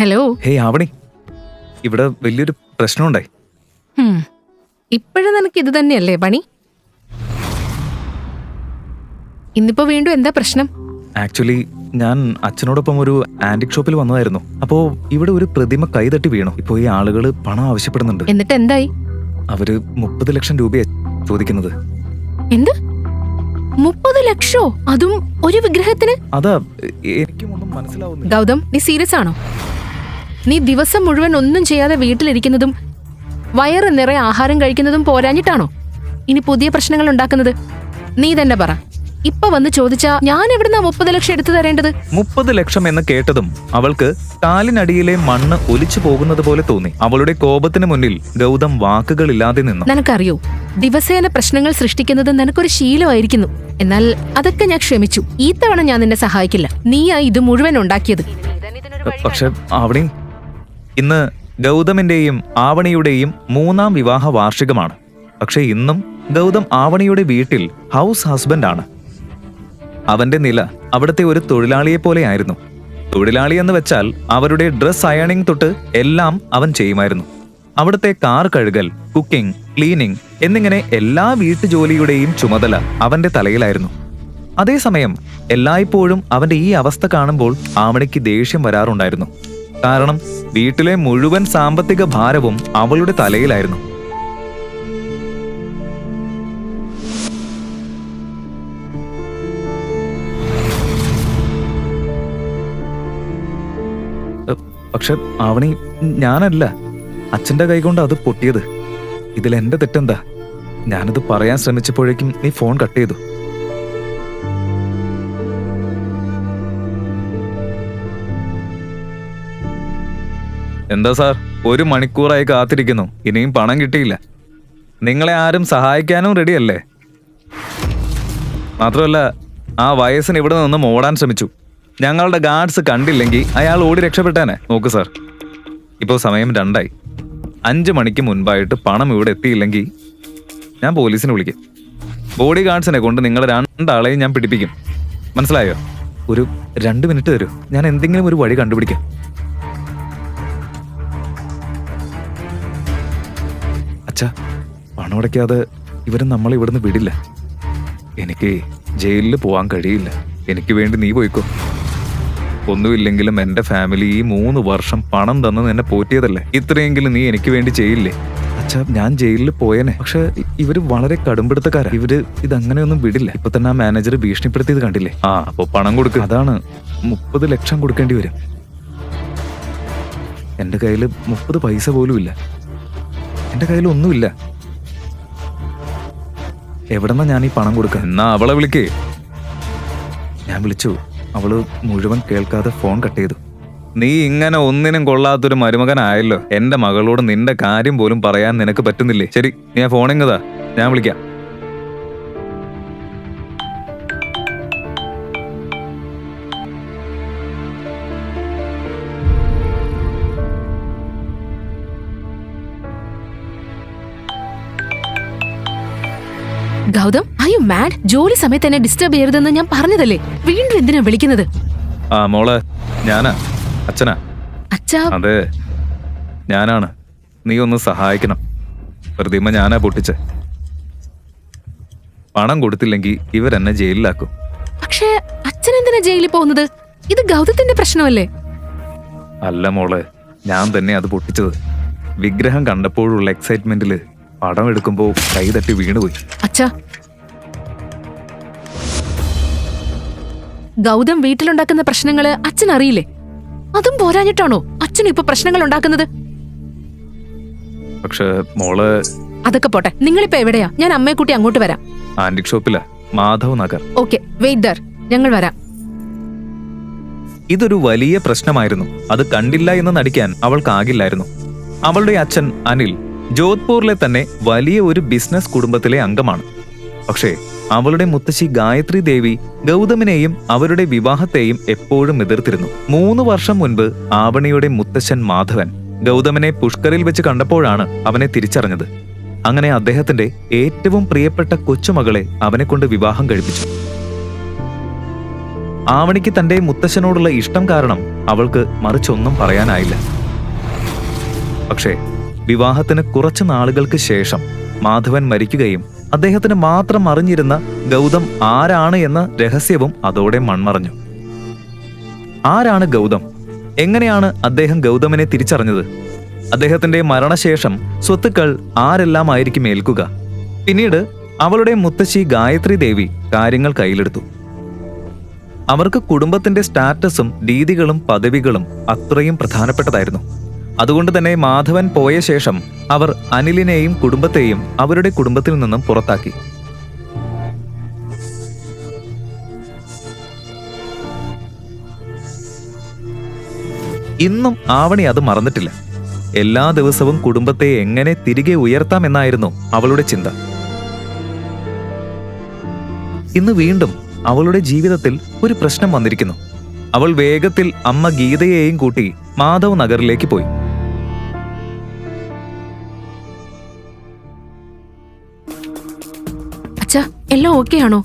Hello hey Avani. ഇവിടെ വലിയൊരു പ്രശ്നമുണ്ടായി. ഇപ്പോഴും നിനക്ക് ഇത് തന്നെയല്ലേ പണി? ഇന്നിപ്പോ വീണ്ടും എന്താ പ്രശ്നം? ആക്ച്വലി ഞാൻ അച്ഛനോടൊപ്പം ഒരു ആന്റിക് ഷോപ്പിൽ വന്നതായിരുന്നു. അപ്പോ ഇവിടെ ഒരു പ്രതിമ കൈതട്ടി വീണു. ഇപ്പോ ഈ ആളുകൾ പണം ആവശ്യപ്പെടുന്നുണ്ട്. എന്നിട്ട് എന്തായി? അവർ മുപ്പത് ലക്ഷം രൂപയാ ചോദിക്കുന്നത്. എന്ത്? മുപ്പത് ലക്ഷോ? അതും ഒരു വിഗ്രഹത്തിന്? അതാ എനിക്കും ഒന്നും മനസ്സിലാവുന്നില്ല. ഗൗതം നീ സീരിയസ് ആണോ? നീ ദിവസം മുഴുവൻ ഒന്നും ചെയ്യാതെ വീട്ടിലിരിക്കുന്നതും വയറ് നിറയെ ആഹാരം കഴിക്കുന്നതും പോരാഞ്ഞിട്ടാണോ? ഇനി പുതിയ പ്രശ്നങ്ങൾ ഉണ്ടാക്കുന്നത്. നീ തന്നെ പറ. ഇപ്പൊ വന്ന് ചോദിച്ചാ ഞാൻ എവിടുന്നാ മുപ്പത് ലക്ഷം എടുത്തു തരേണ്ടത്? മുപ്പത് ലക്ഷം എന്ന് കേട്ടതും അവൾക്ക് കാലിനടിയിലെ മണ്ണ് ഒലിച്ചു പോകുന്നത് പോലെ തോന്നി. അവളുടെ കോപത്തിന് മുന്നിൽ ഗൗതം വാക്കുകളില്ലാതെ നിന്നു. നിനക്കറിയോ ദിവസേന പ്രശ്നങ്ങൾ സൃഷ്ടിക്കുന്നത് നിനക്കൊരു ശീലമായിരിക്കുന്നു. എന്നാൽ അതൊക്കെ ഞാൻ ക്ഷമിച്ചു. ഈ തവണ ഞാൻ നിന്നെ സഹായിക്കില്ല. നീയാ ഇത് മുഴുവൻ ഉണ്ടാക്കിയത്. പക്ഷെ ആവണി ഇന്ന് ഗൗതമിന്റെയും ആവണിയുടെയും മൂന്നാം വിവാഹ വാർഷികമാണ്. പക്ഷേ ഇന്നും ഗൗതം ആവണിയുടെ വീട്ടിൽ ഹൗസ് ഹസ്ബൻഡ് ആണ്. അവന്റെ നില അവിടുത്തെ ഒരു തൊഴിലാളിയെ പോലെയായിരുന്നു തൊഴിലാളി എന്ന് വെച്ചാൽ അവരുടെ ഡ്രസ് അയണിംഗ് തൊട്ട് എല്ലാം അവൻ ചെയ്യുമായിരുന്നു. അവിടുത്തെ കാർ കഴുകൽ കുക്കിംഗ് ക്ലീനിംഗ് എന്നിങ്ങനെ എല്ലാ വീട്ടുജോലിയുടെയും ചുമതല അവന്റെ തലയിലായിരുന്നു. അതേസമയം എല്ലായ്പ്പോഴും അവന്റെ ഈ അവസ്ഥ കാണുമ്പോൾ ആവണിക്ക് ദേഷ്യം വരാറുണ്ടായിരുന്നു. കാരണം വീട്ടിലെ മുഴുവൻ സാമ്പത്തിക ഭാരവും അവളുടെ തലയിലായിരുന്നു. പക്ഷെ അവണി ഞാനല്ല. അച്ഛന്റെ കൈകൊണ്ട് അത് പൊട്ടിയത്. ഇതിൽ എന്റെ തെറ്റെന്താ? ഞാനത് പറയാൻ ശ്രമിച്ചപ്പോഴേക്കും നീ ഫോൺ കട്ട് ചെയ്തു. എന്താ സാർ? ഒരു മണിക്കൂറായി കാത്തിരിക്കുന്നു. ഇനിയും പണം കിട്ടിയില്ല. നിങ്ങളെ ആരും സഹായിക്കാനും റെഡിയല്ലേ? മാത്രമല്ല ആ വയസ്സിന് ഇവിടെ നിന്ന് ഓടാൻ ശ്രമിച്ചു. ഞങ്ങളുടെ ഗാർഡ്സ് കണ്ടില്ലെങ്കിൽ അയാൾ ഓടി രക്ഷപ്പെട്ടേനെ. നോക്ക് സാർ. ഇപ്പോൾ സമയം രണ്ടായി. അഞ്ച് മണിക്ക് മുൻപായിട്ട് പണം ഇവിടെ എത്തിയില്ലെങ്കിൽ ഞാൻ പോലീസിനെ വിളിക്കും. ബോഡി ഗാർഡ്സിനെ കൊണ്ട് നിങ്ങൾ രണ്ടാളെയും ഞാൻ പിടിപ്പിക്കും. മനസ്സിലായോ? ഒരു രണ്ട് മിനിറ്റ് തരൂ. ഞാൻ എന്തെങ്കിലും ഒരു വഴി കണ്ടുപിടിക്കാം. അച്ഛാ പണം അടയ്ക്കാതെ ഇവരും നമ്മളെ ഇവിടുന്ന് വിടില്ല. എനിക്ക് ജയിലിൽ പോകാൻ കഴിയില്ല. എനിക്ക് വേണ്ടി നീ പോയിക്കോ. ഒന്നുമില്ലെങ്കിലും എന്റെ ഫാമിലി ഈ മൂന്ന് വർഷം പണം തന്ന് എന്നെ പോറ്റിയതല്ലേ? ഇത്രയെങ്കിലും നീ എനിക്ക് വേണ്ടി ചെയ്യില്ലേ? അച്ഛാ ഞാൻ ജയിലിൽ പോയനെ. പക്ഷെ ഇവർ വളരെ കടുംപിടുത്തക്കാരാ. ഇവർ ഇതങ്ങനെയൊന്നും വിടില്ല. ഇപ്പൊ തന്നെ ആ മാനേജർ ഭീഷണിപ്പെടുത്തിയത് കണ്ടില്ലേ? ആ അപ്പൊ പണം കൊടുക്കുക അതാണ് മുപ്പത് ലക്ഷം കൊടുക്കേണ്ടി വരും. എന്റെ കയ്യിൽ മുപ്പത് പൈസ പോലും ഇല്ല എന്റെ കയ്യിൽ ഒന്നുമില്ല എവിടെന്നാ ഞാൻ ഈ പണം കൊടുക്കാൻ? എന്നാ അവളെ വിളിക്കേ. ഞാൻ വിളിച്ചു. അവൾ മുഴുവൻ കേൾക്കാതെ ഫോൺ കട്ട് ചെയ്തു. നീ ഇങ്ങനെ ഒന്നിനും കൊള്ളാത്തൊരു മരുമകനായല്ലോ. എന്റെ മകളോട് നിന്റെ കാര്യം പോലും പറയാൻ നിനക്ക് പറ്റുന്നില്ലേ? ശരി ഞാൻ ഫോണിങ്ങതാ ഞാൻ വിളിക്കാം. മാഡ് ജോലി സമയത്ത് എന്നെ ഡിസ്റ്റർബ് ചെയ്യരുതെന്ന് ഞാൻ പറഞ്ഞതല്ലേ? വീണ്ടും എന്തിനാ വിളിക്കുന്നത്? ആ മോളെ ഞാനാ. അച്ഛനാ. അച്ഛാ. അതെ. ഞാനാണ്. നീ ഒന്ന് സഹായിക്കണം. പ്രതിമ ഞാനാ പൊട്ടിച്ച. പണം കൊടുത്തില്ലെങ്കിൽ ഇവരെന്നെ ജയിലിലാക്കും. പക്ഷേ അച്ഛൻ എന്തിനാ ജയിലിൽ പോകുന്നത്? ഇത് ഗൗതത്തിന്റെ പ്രശ്നമല്ലേ? അല്ല മോളെ. ഞാൻ തന്നെ അത് പൊട്ടിച്ചത്. വിഗ്രഹം കണ്ടപ്പോഴുള്ള എക്സൈറ്റ്മെന്റിൽ പടം എടുക്കുമ്പോ കൈ തട്ടി വീണുപോയി. അച്ഛാ ഗൗതം വീട്ടിലുണ്ടാക്കുന്ന പ്രശ്നങ്ങൾ അച്ഛൻ അറിയില്ലേ അതും പോരാഞ്ഞിട്ടാണോ അച്ഛൻ ഇപ്പൊ പ്രശ്നങ്ങൾ ഉണ്ടാക്കുന്നത് പക്ഷേ മോൾ അതൊക്കെ പോട്ടെ. നിങ്ങളിപ്പോ എവിടെയാ? ഞാൻ അമ്മയെ കൂട്ടി അങ്ങോട്ട് വരാം. ആന്റിക് ഷോപ്പിലാ. മാധവ് നഗർ. ഓക്കെ വെയിറ്റ് ദർ. ഞങ്ങൾ വരാം. ഇതൊരു വലിയ പ്രശ്നമായിരുന്നു. അത് കണ്ടില്ല എന്ന് നടിക്കാൻ അവൾക്കാകില്ലായിരുന്നു. അവളുടെ അച്ഛൻ അനിൽ ജോധ്പൂരിലെ തന്നെ വലിയ ഒരു ബിസിനസ് കുടുംബത്തിലെ അംഗമാണ്. പക്ഷേ അവളുടെ മുത്തശ്ശി ഗായത്രി ദേവി ഗൗതമിനെയും അവരുടെ വിവാഹത്തെയും എപ്പോഴും എതിർത്തിരുന്നു. മൂന്ന് വർഷം മുൻപ് ആവണിയുടെ മുത്തശ്ശൻ മാധവൻ ഗൗതമനെ പുഷ്കറിൽ വെച്ച് കണ്ടപ്പോഴാണ് അവനെ തിരിച്ചറിഞ്ഞത്. അങ്ങനെ അദ്ദേഹത്തിന്റെ ഏറ്റവും പ്രിയപ്പെട്ട കൊച്ചുമകളെ അവനെ കൊണ്ട് വിവാഹം കഴിപ്പിച്ചു. ആവണിക്ക് തന്റെ മുത്തശ്ശനോടുള്ള ഇഷ്ടം കാരണം അവൾക്ക് മറിച്ചൊന്നും പറയാനായില്ല. പക്ഷേ വിവാഹത്തിന് കുറച്ചു നാളുകൾക്ക് ശേഷം മാധവൻ മരിക്കുകയും അദ്ദേഹത്തിന് മാത്രം അറിഞ്ഞിരുന്ന ഗൗതം ആരാണ് എന്ന രഹസ്യവും അതോടെ മൺമറഞ്ഞു. ആരാണ് ഗൗതം? എങ്ങനെയാണ് അദ്ദേഹം ഗൗതമിനെ തിരിച്ചറിഞ്ഞത്? അദ്ദേഹത്തിന്റെ മരണശേഷം സ്വത്തുക്കൾ ആരെല്ലാം ആയിരിക്കും ഏൽക്കുക? പിന്നീട് അവളുടെ മുത്തശ്ശി ഗായത്രി ദേവി കാര്യങ്ങൾ കയ്യിലെടുത്തു. അവർക്ക് കുടുംബത്തിന്റെ സ്റ്റാറ്റസും രീതികളും പദവികളും അത്രയും പ്രധാനപ്പെട്ടതായിരുന്നു. അതുകൊണ്ട് തന്നെ മാധവൻ പോയ ശേഷം അവർ അനിലിനെയും കുടുംബത്തെയും അവരുടെ കുടുംബത്തിൽ നിന്നും പുറത്താക്കി. ഇന്നും ആവണി അത് മറന്നിട്ടില്ല. എല്ലാ ദിവസവും കുടുംബത്തെ എങ്ങനെ തിരികെ ഉയർത്താമെന്നായിരുന്നു അവളുടെ ചിന്ത. ഇന്ന് വീണ്ടും അവളുടെ ജീവിതത്തിൽ ഒരു പ്രശ്നം വന്നിരിക്കുന്നു. അവൾ വേഗത്തിൽ അമ്മ ഗീതയെയും കൂട്ടി മാധവ് നഗറിലേക്ക് പോയി. അച്ഛാ എല്ലാം ഓക്കെ ആണോ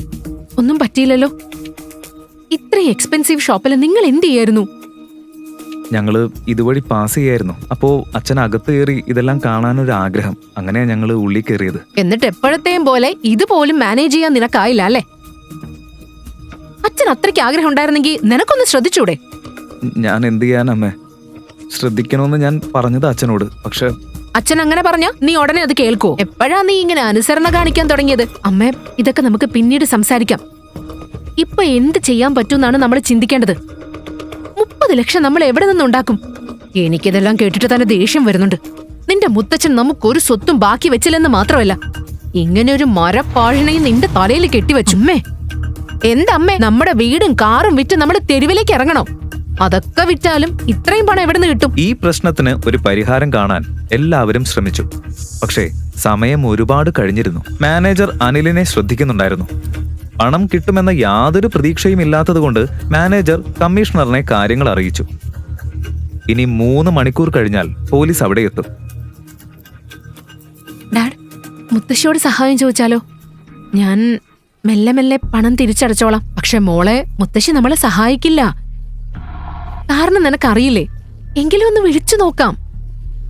ഒന്നും പറ്റിയില്ലല്ലോ. ഇത്രയും എക്സ്പെൻസീവ് ഷോപ്പിൽ നിങ്ങൾ എന്ത് ചെയ്യായിരുന്നു? ഞങ്ങൾ ഇതുവഴി പാസ് ചെയ്യായിരുന്നു. അപ്പോ അച്ഛൻ അകത്ത് കയറി ഇതെല്ലാം കാണാനൊരു ആഗ്രഹം അങ്ങനെയാ ഞങ്ങൾ ഉള്ളി കയറിയത്. എന്നിട്ട് എപ്പോഴത്തെയും പോലെ ഇതുപോലും മാനേജ് ചെയ്യാൻ നിനക്കായില്ല അല്ലേ? അച്ഛൻ അത്രയ്ക്ക് ആഗ്രഹം ഉണ്ടായിരുന്നെങ്കിൽ നിനക്കൊന്ന് ശ്രദ്ധിച്ചൂടെ? ഞാൻ എന്ത് ചെയ്യാനമ്മേ ശ്രദ്ധിക്കണമെന്ന് ഞാൻ പറഞ്ഞത് അച്ഛനോട്. പക്ഷെ അച്ഛൻ അങ്ങനെ പറഞ്ഞ നീ ഉടനെ അത് കേൾക്കോ. എപ്പോഴാ നീ ഇങ്ങനെ അനുസരണ കാണിക്കാൻ തുടങ്ങിയത്? അമ്മേ ഇതൊക്കെ നമുക്ക് പിന്നീട് സംസാരിക്കാം. ഇപ്പൊ എന്ത് ചെയ്യാൻ പറ്റുമെന്നാണ് നമ്മൾ ചിന്തിക്കേണ്ടത്. മുപ്പത് ലക്ഷം നമ്മൾ എവിടെ നിന്നുണ്ടാക്കും എനിക്കിതെല്ലാം കേട്ടിട്ട് തന്നെ ദേഷ്യം വരുന്നുണ്ട്. നിന്റെ മുത്തച്ഛൻ നമുക്കൊരു സ്വത്തും ബാക്കി വെച്ചില്ലെന്ന് മാത്രമല്ല ഇങ്ങനെ ഒരു മരപ്പാഴിനെയും നിന്റെ തലയിൽ കെട്ടിവെച്ചു. അമ്മേ. എന്തമ്മേ? നമ്മുടെ വീടും കാറും വിറ്റ് നമ്മൾ തെരുവിലേക്ക് ഇറങ്ങണം? അതൊക്കെ വിറ്റാലും ഇത്രയും പണം എവിടെ നിന്ന് കിട്ടും? ഈ പ്രശ്നത്തിന് ഒരു പരിഹാരം കാണാൻ എല്ലാവരും ശ്രമിച്ചു. പക്ഷേ സമയം ഒരുപാട് കഴിഞ്ഞിരുന്നു. മാനേജർ അനിലിനെ ശ്രദ്ധിക്കുന്നുണ്ടായിരുന്നു. പണം കിട്ടുമെന്ന യാതൊരു പ്രതീക്ഷയും ഇല്ലാത്തതുകൊണ്ട് മാനേജർ കമ്മീഷണറിനെ കാര്യങ്ങൾ അറിയിച്ചു. ഇനി മൂന്ന് മണിക്കൂർ കഴിഞ്ഞാൽ പോലീസ് അവിടെ എത്തും. ഡാഡ് മുത്തശ്ശിയോട് സഹായം ചോദിച്ചാലോ? ഞാൻ മെല്ലെ മെല്ലെ പണം തിരിച്ചടച്ചോളാം. പക്ഷെ മോളെ മുത്തശ്ശി നമ്മളെ സഹായിക്കില്ല. കാരണം നിനക്കറിയില്ലേ? എങ്കിലും ഒന്ന് വിളിച്ചു നോക്കാം.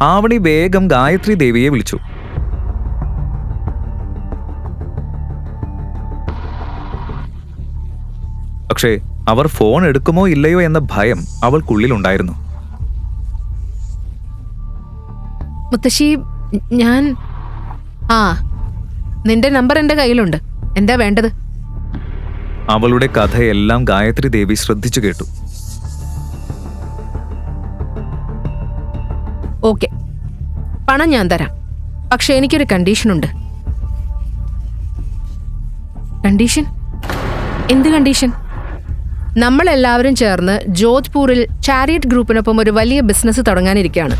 ആവണി വേഗം ഗായത്രി ദേവിയെ വിളിച്ചു. പക്ഷേ അവർ ഫോൺ എടുക്കുമോ ഇല്ലയോ എന്ന ഭയം അവൾക്കുള്ളിലുണ്ടായിരുന്നു മുത്തശ്ശി ഞാൻ ആ നിന്റെ നമ്പർ എന്റെ കയ്യിലുണ്ട്. എന്താ വേണ്ടത്? അവളുടെ കഥയെല്ലാം ഗായത്രി ദേവി ശ്രദ്ധിച്ചു കേട്ടു. ഓക്കെ. പണം ഞാൻ തരാം. പക്ഷെ എനിക്കൊരു കണ്ടീഷനുണ്ട്. കണ്ടീഷൻ? എന്ത് കണ്ടീഷൻ? നമ്മളെല്ലാവരും ചേർന്ന് ജോധ്പൂരിൽ ചാരിയറ്റ് ഗ്രൂപ്പിനൊപ്പം ഒരു വലിയ ബിസിനസ് തുടങ്ങാനിരിക്കുകയാണ്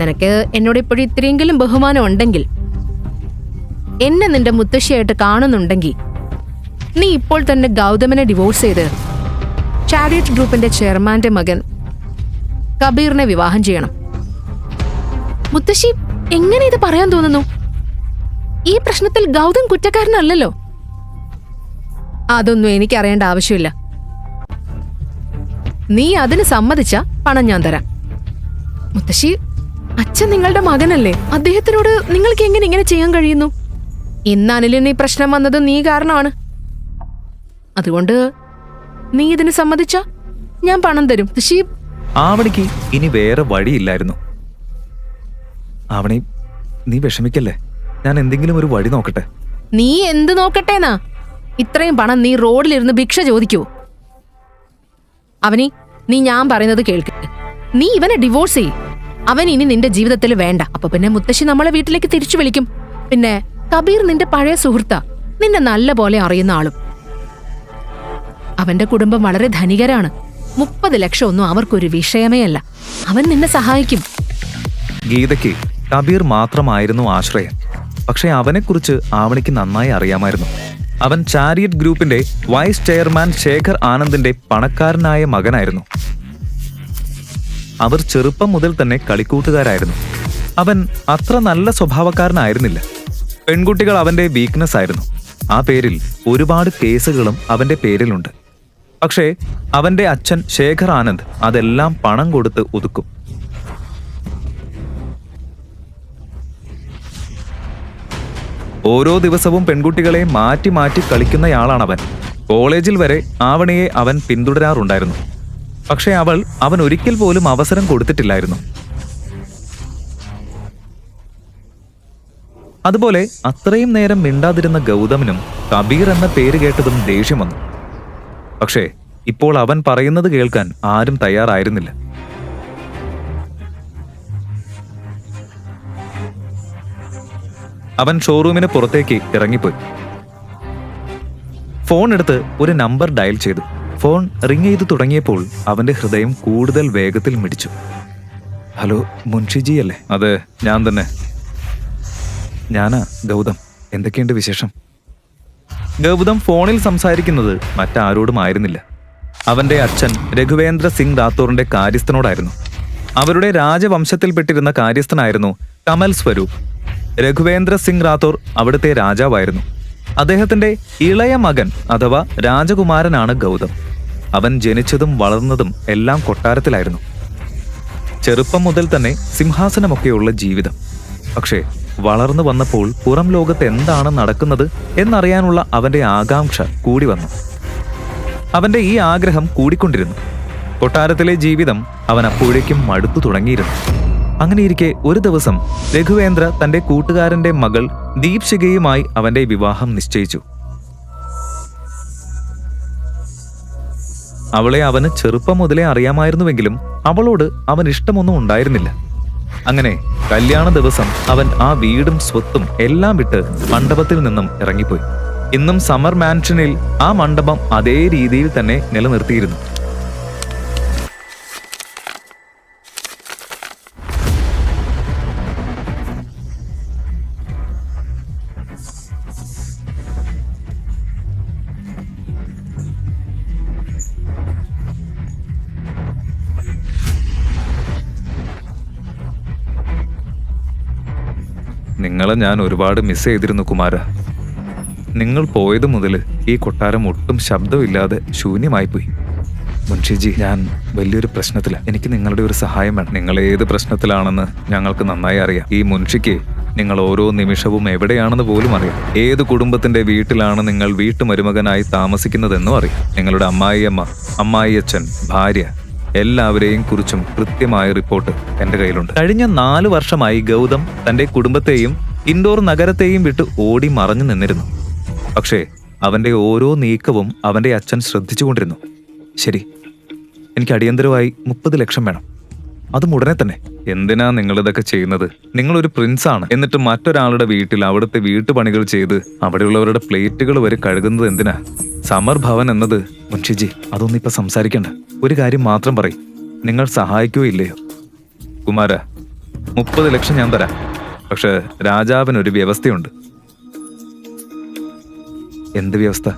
നിനക്ക് എന്നോട് ഇപ്പോഴും ഇത്രയെങ്കിലും ബഹുമാനം ഉണ്ടെങ്കിൽ എന്നെ നിന്റെ മുത്തശ്ശിയായിട്ട് കാണുന്നുണ്ടെങ്കിൽ നീ ഇപ്പോൾ തന്നെ ഗൗതമനെ ഡിവോഴ്സ് ചെയ്ത് ചാരിയറ്റ് ഗ്രൂപ്പിന്റെ ചെയർമാന്റെ മകൻ കബീറിനെ വിവാഹം ചെയ്യണം. മുത്തശ്ശി എങ്ങനെ ഇത് പറയാൻ തോന്നുന്നു? ഈ പ്രശ്നത്തിൽ ഗൗതം കുറ്റക്കാരനല്ലല്ലോ? അതൊന്നും എനിക്കറിയേണ്ട ആവശ്യമില്ല. നീ അതിന് സമ്മതിച്ച പണം ഞാൻ തരാം. മുത്തശ്ശി അച്ഛൻ നിങ്ങളുടെ മകനല്ലേ? അദ്ദേഹത്തിനോട് നിങ്ങൾക്ക് എങ്ങനെ ഇങ്ങനെ ചെയ്യാൻ കഴിയുന്നു? ഇന്ന് അനിലിന് ഈ പ്രശ്നം വന്നത് നീ കാരണമാണ്. അതുകൊണ്ട് നീ ഇതിന് സമ്മതിച്ച ഞാൻ പണം തരും. മുത്തശ്ശി ആവണിക്ക് ഇനി വേറെ വഴിയില്ലായിരുന്നു. ആവണി നീ വിഷമിക്കല്ലേ? ഞാൻ എന്തെങ്കിലും ഒരു വഴി നോക്കട്ടെ? നീ എന്ത് നോക്കട്ടേന്നാ? ഇത്രയും പണം നീ റോഡിലിരുന്ന് ഭിക്ഷ ചോദിക്കൂ. അവനി നീ ഞാൻ പറയുന്നത് കേൾക്ക്. നീ ഇവനെ ഡിവോഴ്സ് ചെയ്യ്. അവൻ ഇനി നിന്റെ ജീവിതത്തിൽ വേണ്ട. അപ്പൊ പിന്നെ മുത്തശ്ശി നമ്മളെ വീട്ടിലേക്ക് തിരിച്ചു വിളിക്കും. പിന്നെ കബീർ നിന്റെ പഴയ സുഹൃത്താ. നിന്നെ നല്ല പോലെ അറിയുന്ന ആളും. അവന്റെ കുടുംബം വളരെ ധനികരാണ്. മുപ്പത് ലക്ഷം ഒന്നും അവർക്കൊരു വിഷയമേ അല്ല. അവൻ നിന്നെ സഹായിക്കും. ഗീതയ്ക്ക് കബീർ മാത്രമായിരുന്നു ആശ്രയം പക്ഷെ അവനെക്കുറിച്ച് ആവണിക്ക് നന്നായി അറിയാമായിരുന്നു. അവൻ ചാരിയറ്റ് ഗ്രൂപ്പിന്റെ വൈസ് ചെയർമാൻ ശേഖർ ആനന്ദിന്റെ പണക്കാരനായ മകനായിരുന്നു. അവർ ചെറുപ്പം മുതൽ തന്നെ കളിക്കൂട്ടുകാരായിരുന്നു. അവൻ അത്ര നല്ല സ്വഭാവക്കാരനായിരുന്നില്ല. പെൺകുട്ടികൾ അവന്റെ വീക്ക്നെസ് ആയിരുന്നു. ആ പേരിൽ ഒരുപാട് കേസുകളും അവന്റെ പേരിലുണ്ട്. പക്ഷേ അവന്റെ അച്ഛൻ ശേഖർ ആനന്ദ് അതെല്ലാം പണം കൊടുത്ത് ഒതുക്കും. ഓരോ ദിവസവും പെൺകുട്ടികളെ മാറ്റി മാറ്റി കളിക്കുന്നയാളാണവൻ. കോളേജിൽ വരെ ആവണിയെ അവൻ പിന്തുടരാറുണ്ടായിരുന്നു. പക്ഷേ അവൾ അവൻ ഒരിക്കൽ പോലും അവസരം കൊടുത്തിട്ടില്ലായിരുന്നു. അതുപോലെ അത്രയും നേരം മിണ്ടാതിരുന്ന ഗൗതമിനും കബീർ എന്ന പേര് കേട്ടതും ദേഷ്യം വന്നു. പക്ഷേ ഇപ്പോൾ അവൻ പറയുന്നത് കേൾക്കാൻ ആരും തയ്യാറായിരുന്നില്ല. അവൻ ഷോറൂമിന് പുറത്തേക്ക് ഇറങ്ങിപ്പോയി. ഫോൺ എടുത്ത് ഒരു നമ്പർ ഡയൽ ചെയ്തു. ഫോൺ റിങ് ചെയ്തു തുടങ്ങിയപ്പോൾ അവന്റെ ഹൃദയം കൂടുതൽ വേഗത്തിൽ മിടിച്ചു. ഹലോ മുൻഷിജി അല്ലേ? അതെ ഞാൻ തന്നെ. ഞാനാ ഗൗതം. എന്തൊക്കെയുണ്ട് വിശേഷം? ഗൗതം ഫോണിൽ സംസാരിക്കുന്നത് മറ്റാരോടും ആയിരുന്നില്ല അവന്റെ അച്ഛൻ രഘുവേന്ദ്ര സിംഗ് റാത്തോറിന്റെ കാര്യസ്ഥനോടായിരുന്നു. അവരുടെ രാജവംശത്തിൽപ്പെട്ടിരുന്ന കാര്യസ്ഥനായിരുന്നു കമൽ സ്വരൂപ്. രഘുവേന്ദ്ര സിംഗ് റാത്തോർ അവിടുത്തെ രാജാവായിരുന്നു. അദ്ദേഹത്തിന്റെ ഇളയ മകൻ അഥവാ രാജകുമാരനാണ് ഗൗതം. അവൻ ജനിച്ചതും വളർന്നതും എല്ലാം കൊട്ടാരത്തിലായിരുന്നു. ചെറുപ്പം മുതൽ തന്നെ സിംഹാസനമൊക്കെയുള്ള ജീവിതം. പക്ഷേ വളർന്നു വന്നപ്പോൾ പുറം ലോകത്ത് എന്താണ് നടക്കുന്നത് എന്നറിയാനുള്ള അവന്റെ ആകാംക്ഷ കൂടി വന്നു. അവന്റെ ഈ ആഗ്രഹം കൂടിക്കൊണ്ടിരുന്നു. കൊട്ടാരത്തിലെ ജീവിതം അവൻ അപ്പോഴേക്കും മടുത്തു തുടങ്ങിയിരുന്നു. അങ്ങനെയിരിക്കെ ഒരു ദിവസം രഘുവേന്ദ്ര തന്റെ കൂട്ടുകാരന്റെ മകൾ ദീപ്ശികയുമായി അവന്റെ വിവാഹം നിശ്ചയിച്ചു. അവളെ അവന് ചെറുപ്പം മുതലേ അറിയാമായിരുന്നുവെങ്കിലും അവളോട് അവൻ ഇഷ്ടമൊന്നും ഉണ്ടായിരുന്നില്ല. അങ്ങനെ കല്യാണ ദിവസം അവൻ ആ വീടും സ്വത്തും എല്ലാം വിട്ട് മണ്ഡപത്തിൽ നിന്നും ഇറങ്ങിപ്പോയി. ഇന്നും സമർ മാൻഷനിൽ ആ മണ്ഡപം അതേ രീതിയിൽ തന്നെ നിലനിർത്തിയിരുന്നു. ഞാൻ ഒരുപാട് മിസ് ചെയ്തിരുന്നു കുമാര. നിങ്ങൾ പോയത് മുതൽ ഈ കൊട്ടാരം ഒട്ടും ശബ്ദമില്ലാതെ ശൂന്യമായിപ്പോയി. മുൻഷിജി ഞാൻ വലിയൊരു പ്രശ്നത്തിലാണ് എനിക്ക് നിങ്ങളുടെ ഒരു സഹായം വേണം. നിങ്ങൾ ഏത് പ്രശ്നത്തിലാണെന്ന് ഞങ്ങൾക്ക് നന്നായി അറിയാം. ഈ മുൻഷിക്ക് നിങ്ങൾ ഓരോ നിമിഷവും എവിടെയാണെന്ന് പോലും അറിയാം. ഏത് കുടുംബത്തിന്റെ വീട്ടിലാണ് നിങ്ങൾ വീട്ടുമരുമകനായി താമസിക്കുന്നതെന്നും അറിയാം. നിങ്ങളുടെ അമ്മായിയമ്മ അമ്മായിയച്ഛൻ ഭാര്യ എല്ലാവരെയും കുറിച്ചും കൃത്യമായ റിപ്പോർട്ട് എന്റെ കയ്യിലുണ്ട്. കഴിഞ്ഞ നാല് വർഷമായി ഗൗതം തന്റെ കുടുംബത്തെയും ഇൻഡോർ നഗരത്തെയും വിട്ട് ഓടി മറഞ്ഞു നിന്നിരുന്നു. പക്ഷേ അവന്റെ ഓരോ നീക്കവും അവന്റെ അച്ഛൻ ശ്രദ്ധിച്ചുകൊണ്ടിരുന്നു. ശരി എനിക്ക് അടിയന്തരമായി മുപ്പത് ലക്ഷം വേണം. അതും ഉടനെ തന്നെ. എന്തിനാ നിങ്ങൾ ഇതൊക്കെ ചെയ്യുന്നത്? നിങ്ങളൊരു പ്രിൻസാണ്. എന്നിട്ട് മറ്റൊരാളുടെ വീട്ടിൽ അവിടുത്തെ വീട്ടുപണികൾ ചെയ്ത് അവിടെയുള്ളവരുടെ പ്ലേറ്റുകൾ വരെ കഴുകുന്നത് എന്തിനാ? സമർ ഭവൻ എന്നത് മുൻഷിജി അതൊന്നും ഇപ്പൊ സംസാരിക്കണ്ട. ഒരു കാര്യം മാത്രം പറയും. നിങ്ങൾ സഹായിക്കുകയില്ലയോ കുമാര മുപ്പത് ലക്ഷം ഞാൻ തരാം. പക്ഷെ രാജാവിനൊരു വ്യവസ്ഥയുണ്ട്. എന്ത് വ്യവസ്ഥ?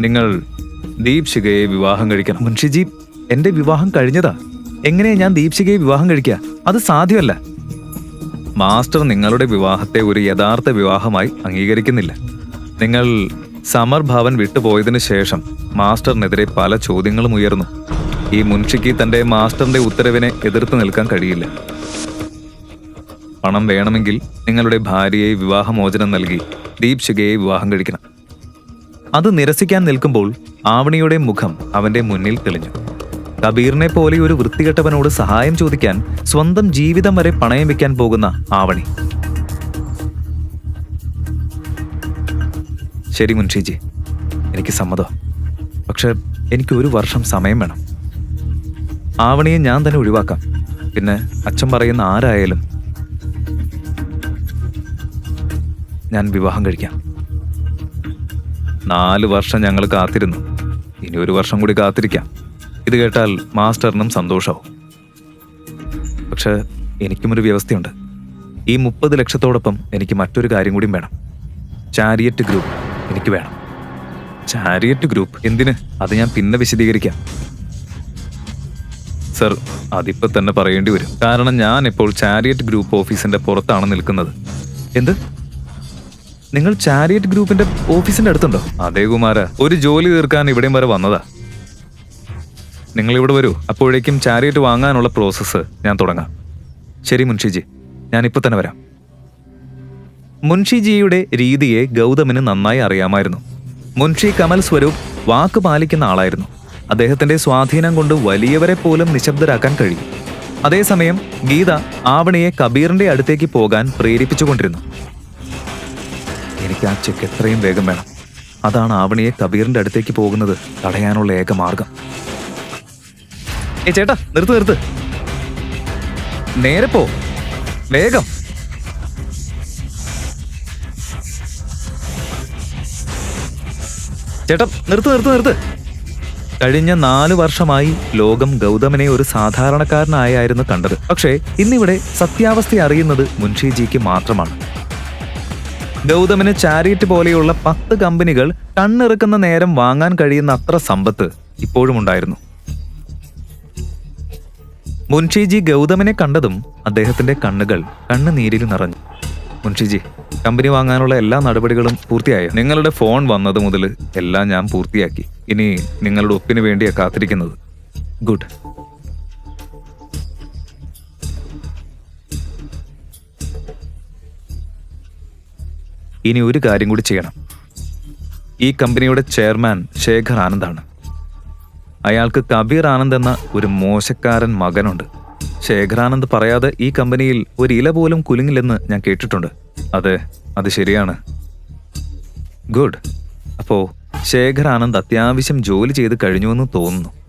നിങ്ങൾ ദീപ്ഷികയെ വിവാഹം കഴിക്കണം. മുൻഷിജി എന്റെ വിവാഹം കഴിഞ്ഞതാ. എങ്ങനെയാ ഞാൻ ദീപ്ഷികയെ വിവാഹം കഴിക്കുക? അത് സാധ്യമല്ല. മാസ്റ്റർ നിങ്ങളുടെ വിവാഹത്തെ ഒരു യഥാർത്ഥ വിവാഹമായി അംഗീകരിക്കുന്നില്ല. നിങ്ങൾ സമർ ഭവൻ വിട്ടുപോയതിനു ശേഷം മാസ്റ്ററിനെതിരെ പല ചോദ്യങ്ങളും ഉയർന്നു. ഈ മുൻഷിക്ക് തന്റെ മാസ്റ്ററിന്റെ ഉത്തരവിനെ എതിർത്ത് നിൽക്കാൻ കഴിയില്ല. പണം വേണമെങ്കിൽ നിങ്ങളുടെ ഭാര്യയെ വിവാഹമോചനം നൽകി ദീപ്ശികയെ വിവാഹം കഴിക്കണം. അത് നിരസിക്കാൻ നിൽക്കുമ്പോൾ ആവണിയുടെ മുഖം അവന്റെ മുന്നിൽ തെളിഞ്ഞു. കബീറിനെ പോലെ ഒരു വൃത്തികെട്ടവനോട് സഹായം ചോദിക്കാൻ സ്വന്തം ജീവിതം വരെ പണയം വെക്കാൻ പോകുന്ന ആവണി. ശരി മുൻഷിജി എനിക്ക് സമ്മതം. പക്ഷെ എനിക്ക് ഒരു വർഷം സമയം വേണം. ആവണിയെ ഞാൻ തന്നെ ഒഴിവാക്കാം. പിന്നെ അച്ഛൻ പറയുന്ന ആരായാലും ഞാൻ വിവാഹം കഴിക്കാം. നാല് വർഷം ഞങ്ങൾ കാത്തിരുന്നു. ഇനി ഒരു വർഷം കൂടി കാത്തിരിക്കാം. ഇത് കേട്ടാൽ മാസ്റ്ററിനും സന്തോഷമാവും പക്ഷെ എനിക്കും ഒരു വ്യവസ്ഥയുണ്ട്. ഈ മുപ്പത് ലക്ഷത്തോടൊപ്പം എനിക്ക് മറ്റൊരു കാര്യം കൂടിയും വേണം. ചാരിയറ്റ് ഗ്രൂപ്പ് എനിക്ക് വേണം. Chariot group? എന്തിന്? അത് ഞാൻ പിന്നെ വിശദീകരിക്കാം. സർ അതിപ്പോ തന്നെ പറയേണ്ടി വരും. കാരണം ഞാൻ ഇപ്പോൾ ചാരിയറ്റ് ഗ്രൂപ്പ് ഓഫീസിന്റെ പുറത്താണ് നിൽക്കുന്നത്. എന്ത്? നിങ്ങൾ ചാരിയറ്റ് ഗ്രൂപ്പിന്റെ ഓഫീസിന്റെ അടുത്തുണ്ടോ? അതേ കുമാര. ഒരു ജോലി തീർക്കാൻ ഇവിടെയും വരെ വന്നതാ. നിങ്ങൾ ഇവിടെ വരൂ. അപ്പോഴേക്കും ചാരിയറ്റ് വാങ്ങാനുള്ള പ്രോസസ്സ് ഞാൻ തുടങ്ങാം. ശരി മുൻഷിജി ഞാൻ ഇപ്പൊ തന്നെ വരാം. മുൻഷിജിയുടെ രീതിയെ ഗൗതമിന് നന്നായി അറിയാമായിരുന്നു. മുൻഷി കമൽ സ്വരൂപ് വാക്ക് പാലിക്കുന്ന ആളായിരുന്നു. അദ്ദേഹത്തിന്റെ സ്വാധീനം കൊണ്ട് വലിയവരെ പോലും നിശബ്ദരാക്കാൻ കഴിയും. അതേസമയം ഗീത ആവണിയെ കബീറിന്റെ അടുത്തേക്ക് പോകാൻ പ്രേരിപ്പിച്ചുകൊണ്ടിരുന്നു. എനിക്ക് ആ ചെക്ക് എത്രയും വേഗം വേണം. അതാണ് ആവണിയെ കബീറിന്റെ അടുത്തേക്ക് പോകുന്നത് തടയാനുള്ള ഏക മാർഗം. ഏ ചേട്ടാ നിർത്ത് നിർത്ത്. നേരെ പോ. വേഗം. ചേട്ടാ നിർത്ത് നിർത്ത് നിർത്ത്. കഴിഞ്ഞ നാല് വർഷമായി ലോകം ഗൗതമനെ ഒരു സാധാരണക്കാരനായായിരുന്നു കണ്ടത്. പക്ഷേ ഇന്നിവിടെ സത്യാവസ്ഥ അറിയുന്നത് മുൻഷിജിക്ക് മാത്രമാണ്. ഗൗതമിന് ചാരിറ്റ് പോലെയുള്ള പത്ത് കമ്പനികൾ കണ്ണിറക്കുന്ന നേരം വാങ്ങാൻ കഴിയുന്ന അത്ര സമ്പത്ത് ഇപ്പോഴും ഉണ്ടായിരുന്നു. മുൻഷിജി ഗൗതമിനെ കണ്ടതും അദ്ദേഹത്തിന്റെ കണ്ണുകൾ കണ്ണുനീരിൽ നിറഞ്ഞു. മുൻഷിജി കമ്പനി വാങ്ങാനുള്ള എല്ലാ നടപടികളും പൂർത്തിയായോ? നിങ്ങളുടെ ഫോൺ വന്നത് മുതൽ എല്ലാം ഞാൻ പൂർത്തിയാക്കി. ഇനി നിങ്ങളുടെ ഒപ്പിനു വേണ്ടിയാണ് കാത്തിരിക്കുന്നത്. ഗുഡ്. ഇനി ഒരു കാര്യം കൂടി ചെയ്യണം. ഈ കമ്പനിയുടെ ചെയർമാൻ ശേഖർ ആനന്ദാണ്. അയാൾക്ക് കബീർ ആനന്ദ് എന്ന ഒരു മോശക്കാരൻ മകനുണ്ട്. ശേഖരാനന്ദ് പറയാതെ ഈ കമ്പനിയിൽ ഒരു ഇല പോലും കുലുങ്ങില്ലെന്ന് ഞാൻ കേട്ടിട്ടുണ്ട്. അതെ അത് ശരിയാണ്. ഗുഡ്. അപ്പോ ശേഖർ ആനന്ദ് അത്യാവശ്യം ജോലി ചെയ്ത് കഴിഞ്ഞുവെന്ന് തോന്നുന്നു.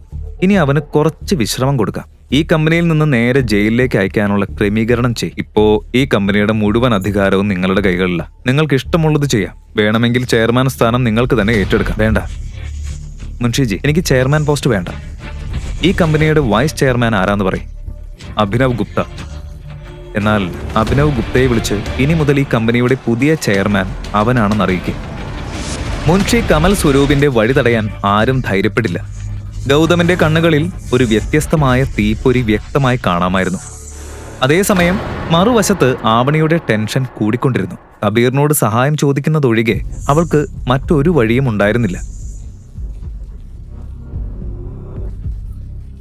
ഇനി അവന് കുറച്ച് വിശ്രമം കൊടുക്കാം. ഈ കമ്പനിയിൽ നിന്ന് നേരെ ജയിലിലേക്ക് അയക്കാനുള്ള ക്രമീകരണം ചെയ്യും. ഇപ്പോ ഈ കമ്പനിയുടെ മുഴുവൻ അധികാരവും നിങ്ങളുടെ കൈകളില്ല നിങ്ങൾക്ക് ഇഷ്ടമുള്ളത് ചെയ്യാം. വേണമെങ്കിൽ ചെയർമാൻ സ്ഥാനം നിങ്ങൾക്ക് തന്നെ ഏറ്റെടുക്കാം. വേണ്ട. മുൻഷിജി എനിക്ക് ചെയർമാൻ പോസ്റ്റ് വേണ്ട. ഈ കമ്പനിയുടെ വൈസ് ചെയർമാൻ ആരാന്ന് പറയും. അഭിനവ് ഗുപ്ത. എന്നാൽ അഭിനവ് ഗുപ്തയെ വിളിച്ച് ഇനി മുതൽ ഈ കമ്പനിയുടെ പുതിയ ചെയർമാൻ അവനാണെന്ന് അറിയിക്കും. മുൻഷി കമൽ സ്വരൂപിന്റെ വഴി തടയാൻ ആരും ധൈര്യപ്പെടില്ല. ഗൗതമിന്റെ കണ്ണുകളിൽ ഒരു വ്യത്യസ്തമായ തീപ്പൊരി വ്യക്തമായി കാണാമായിരുന്നു. അതേസമയം മറുവശത്ത് ആവണിയുടെ ടെൻഷൻ കൂടിക്കൊണ്ടിരുന്നു. കബീറിനോട് സഹായം ചോദിക്കുന്നതൊഴികെ അവൾക്ക് മറ്റൊരു വഴിയും ഉണ്ടായിരുന്നില്ല.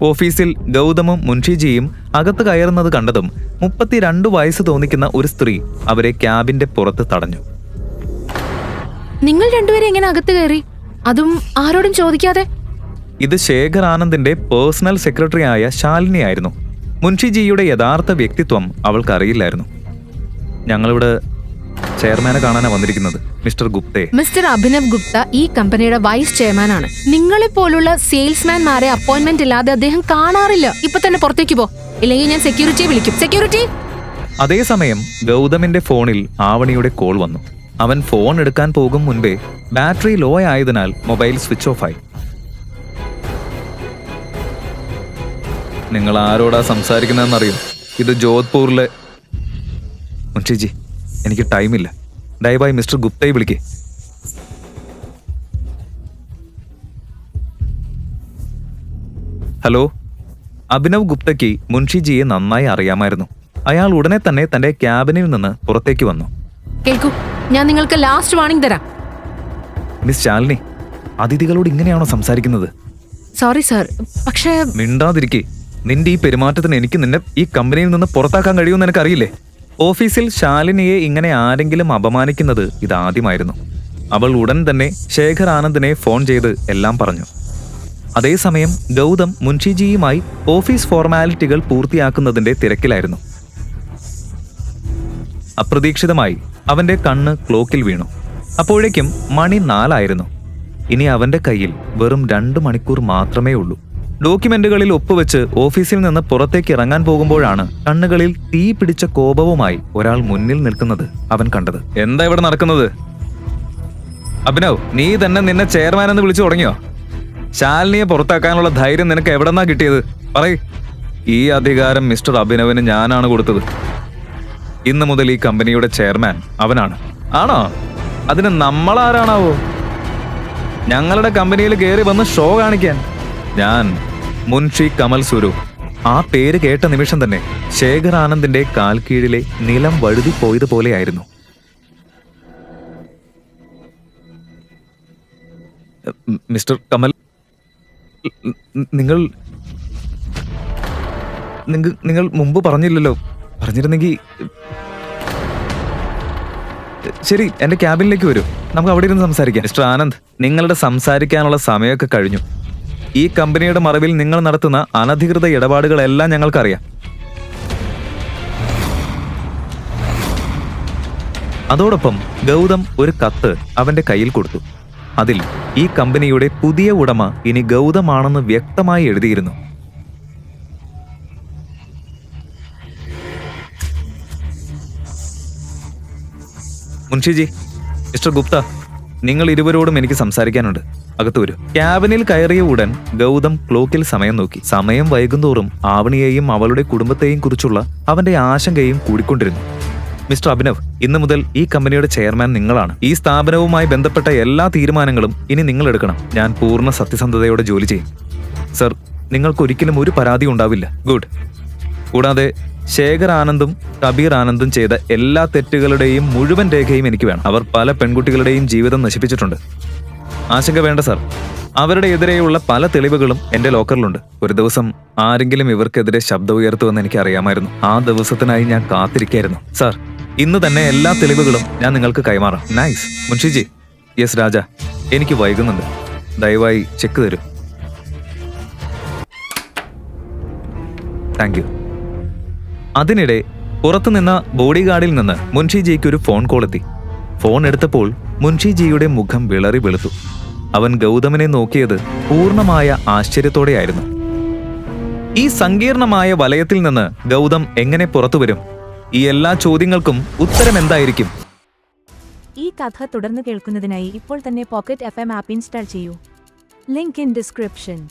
ഓഫീസിൽ ഗൗതമും മുൻഷിജിയും അകത്ത് കയറുന്നത് കണ്ടതും മുപ്പത്തിരണ്ട് വയസ്സ് തോന്നിക്കുന്ന ഒരു സ്ത്രീ അവരെ ക്യാബിന്റെ പുറത്ത് തടഞ്ഞു. നിങ്ങൾ രണ്ടുപേരെ എങ്ങനെ അകത്ത് കയറി? അതും ആരോടും ചോദിക്കാതെ? ഇത് ശേഖർ ആനന്ദിന്റെ പേഴ്സണൽ സെക്രട്ടറി ആയ ശാലിനി ആയിരുന്നു മുൻഷിജിയുടെ യഥാർത്ഥ വ്യക്തിത്വം അവൾക്കറിയില്ലായിരുന്നു. ഞങ്ങളിവിടെ ചെയർമാനെ കാണാനാ വന്നിരിക്കുന്നത് മിസ്റ്റർ ഗുപ്തേ. മിസ്റ്റർ അഭിനവ് ഗുപ്ത ഈ കമ്പനിയുടെ വൈസ് ചെയർമാൻ ആണ് നിങ്ങളെ പോലുള്ള സെയിൽസ്മാൻമാരെ അപ്പോയിന്റ്മെന്റ് ഇല്ലാതെ അദ്ദേഹം കാണാറില്ല. ഇപ്പൊ തന്നെ പുറത്തേക്ക് പോ. ഇല്ലെങ്കിൽ ഞാൻ സെക്യൂരിറ്റിയെ വിളിക്കും. സെക്യൂരിറ്റി! അതേസമയം ഗൗതമിന്റെ ഫോണിൽ ആവണിയുടെ കോൾ വന്നു. അവൻ ഫോൺ എടുക്കാൻ പോകും മുൻപേ ബാറ്ററി ലോ ആയതിനാൽ മൊബൈൽ സ്വിച്ച് ഓഫ് ആയി. നിങ്ങൾ ആരോടാ സംസാരിക്കുന്നതെന്നറിയോ? ഇത് ജോധ്പൂരിലെ മുൻഷിജി എനിക്ക് ടൈമില്ല. ദയവായി മിസ്റ്റർ ഗുപ്തയെ വിളിക്കേ. ഹലോ? അഭിനവ് ഗുപ്തയ്ക്ക് മുൻഷിജിയെ നന്നായി അറിയാമായിരുന്നു. അയാൾ ഉടനെ തന്നെ തന്റെ ക്യാബിനിൽ നിന്ന് പുറത്തേക്ക് വന്നു. കേൾക്കൂ ഞാൻ നിങ്ങൾക്ക് ലാസ്റ്റ് വാർണിംഗ് തരാം. മിസ് ശാലിനി അതിഥികളോട് ഇങ്ങനെയാണോ സംസാരിക്കുന്നത്? സോറി സർ പക്ഷേ മിണ്ടാതിരിക്കെ. നിന്റെ ഈ പെരുമാറ്റത്തിന് എനിക്ക് നിന്നെ ഈ കമ്പനിയിൽ നിന്ന് പുറത്താക്കാൻ കഴിയുമെന്ന് എനിക്കറിയില്ലേ? ഓഫീസിൽ ശാലിനിയെ ഇങ്ങനെ ആരെങ്കിലും അപമാനിക്കുന്നത് ഇതാദ്യമായിരുന്നു. അവൾ ഉടൻ തന്നെ ശേഖർ ആനന്ദിനെ ഫോൺ ചെയ്ത് എല്ലാം പറഞ്ഞു. അതേസമയം ഗൗതം മുൻഷിജിയുമായി ഓഫീസ് ഫോർമാലിറ്റികൾ പൂർത്തിയാക്കുന്നതിന്റെ തിരക്കിലായിരുന്നു. അപ്രതീക്ഷിതമായി അവന്റെ കണ്ണ് ക്ലോക്കിൽ വീണു. അപ്പോഴേക്കും മണി നാലായിരുന്നു. ഇനി അവന്റെ കയ്യിൽ വെറും രണ്ട് മണിക്കൂർ മാത്രമേ ഉള്ളൂ. ഡോക്യുമെന്റുകളിൽ ഒപ്പുവെച്ച് ഓഫീസിൽ നിന്ന് പുറത്തേക്ക് ഇറങ്ങാൻ പോകുമ്പോഴാണ് കണ്ണുകളിൽ തീ പിടിച്ച കോപവുമായി ഒരാൾ മുന്നിൽ നിൽക്കുന്നത് അവൻ കണ്ടത്. എന്താ ഇവിടെ നടക്കുന്നത്? അഭിനവ് നീ തന്നെ നിന്നെ ചെയർമാൻ എന്ന് വിളിച്ചു തുടങ്ങിയോ? ശാലിനിയെ പുറത്താക്കാനുള്ള ധൈര്യം നിനക്ക് എവിടെന്നാ കിട്ടിയത്? പറയ്. ഈ അധികാരം മിസ്റ്റർ അഭിനവിന് ഞാനാണ് കൊടുത്തത്. ഇന്ന് മുതൽ ഈ കമ്പനിയുടെ ചെയർമാൻ അവനാണ്. ആണോ? അതിന് നമ്മളാരാണാവോ? ഞങ്ങളുടെ കമ്പനിയിൽ കയറി വന്ന് ഷോ കാണിക്കാൻ. ഞാൻ മുൻഷി കമൽ സ്വരൂപ് ആ പേര് കേട്ട നിമിഷം തന്നെ ശേഖർ ആനന്ദിന്റെ കാൽക്കീഴിലെ നിലം വഴുതി പോയതുപോലെയായിരുന്നു. മിസ്റ്റർ കമൽ നിങ്ങൾ നിങ്ങൾ മുമ്പ് പറഞ്ഞില്ലല്ലോ. പറഞ്ഞിരുന്നെങ്കിൽ ശരി എന്റെ ക്യാബിനിലേക്ക് വരൂ. നമുക്ക് അവിടെ ഇരുന്ന് സംസാരിക്കാം. മിസ്റ്റർ ആനന്ദ് നിങ്ങളുടെ സംസാരിക്കാനുള്ള സമയമൊക്കെ കഴിഞ്ഞു. ഈ കമ്പനിയുടെ മറവിൽ നിങ്ങൾ നടത്തുന്ന അനധികൃത ഇടപാടുകളെല്ലാം ഞങ്ങൾക്കറിയാം. അതോടൊപ്പം ഗൗതം ഒരു കത്ത് അവന്റെ കയ്യിൽ കൊടുത്തു. അതിൽ ഈ കമ്പനിയുടെ പുതിയ ഉടമ ഇനി ഗൗതമാണെന്ന് വ്യക്തമായി എഴുതിയിരുന്നു. മുൻഷിജി മിസ്റ്റർ ഗുപ്ത. നിങ്ങൾ ഇരുവരോടും എനിക്ക് സംസാരിക്കാനുണ്ട്. അകത്ത് വരൂ. ക്യാബിനിൽ കയറിയ ഉടൻ ഗൗതം ക്ലോക്കിൽ സമയം നോക്കി. സമയം വൈകുന്തോറും ആവണിയെയും അവളുടെ കുടുംബത്തെയും കുറിച്ചുള്ള അവന്റെ ആശങ്കയും കൂടിക്കൊണ്ടിരുന്നു. മിസ്റ്റർ അഭിനവ് ഇന്നു മുതൽ ഈ കമ്പനിയുടെ ചെയർമാൻ നിങ്ങളാണ്. ഈ സ്ഥാപനവുമായി ബന്ധപ്പെട്ട എല്ലാ തീരുമാനങ്ങളും ഇനി നിങ്ങൾ എടുക്കണം. ഞാൻ പൂർണ സത്യസന്ധതയോടെ ജോലി ചെയ്യും. സർ നിങ്ങൾക്ക് ഒരിക്കലും ഒരു പരാതി ഉണ്ടാവില്ല. ഗുഡ്. കൂടാതെ ശേഖർ ആനന്ദും കബീർ ആനന്ദും ചെയ്ത എല്ലാ തെറ്റുകളുടെയും മുഴുവൻ രേഖയും എനിക്ക് വേണം. അവർ പല പെൺകുട്ടികളുടെയും ജീവിതം നശിപ്പിച്ചിട്ടുണ്ട്. ആശങ്ക വേണ്ട സാർ. അവരുടെ എതിരെയുള്ള പല തെളിവുകളും എന്റെ ലോക്കറിലുണ്ട്. ഒരു ദിവസം ആരെങ്കിലും ഇവർക്കെതിരെ ശബ്ദം ഉയർത്തുമെന്ന് എനിക്ക് അറിയാമായിരുന്നു. ആ ദിവസത്തിനായി ഞാൻ കാത്തിരിക്കായിരുന്നു. സാർ ഇന്ന് തന്നെ എല്ലാ തെളിവുകളും ഞാൻ നിങ്ങൾക്ക് കൈമാറാം. നൈസ്. മുൻഷിജി. യെസ് രാജ. എനിക്ക് വൈകുന്നുണ്ട്. ദയവായി ചെക്ക് തരൂ. Thank you. അതിനിടെ പുറത്തുനിന്ന ബോഡിഗാർഡിൽ നിന്ന് മുൻഷിജിക്ക് ഒരു ഫോൺ കോൾ എത്തി. ഫോൺ എടുത്തപ്പോൾ മുൻഷിജിയുടെ മുഖം വിളറി വെളുത്തു. അവൻ ഗൗതമനെ നോക്കിയത് പൂർണമായ ആശ്ചര്യത്തോടെയായിരുന്നു. ഈ സങ്കീർണമായ വലയത്തിൽ നിന്ന് ഗൗതം എങ്ങനെ പുറത്തുവരും ഈ എല്ലാ ചോദ്യങ്ങൾക്കും ഉത്തരം എന്തായിരിക്കും? ഈ കഥ തുടർന്ന് കേൾക്കുന്നതിനായി ഇപ്പോൾ തന്നെ pocket F M app install ചെയ്യൂ. Link in description.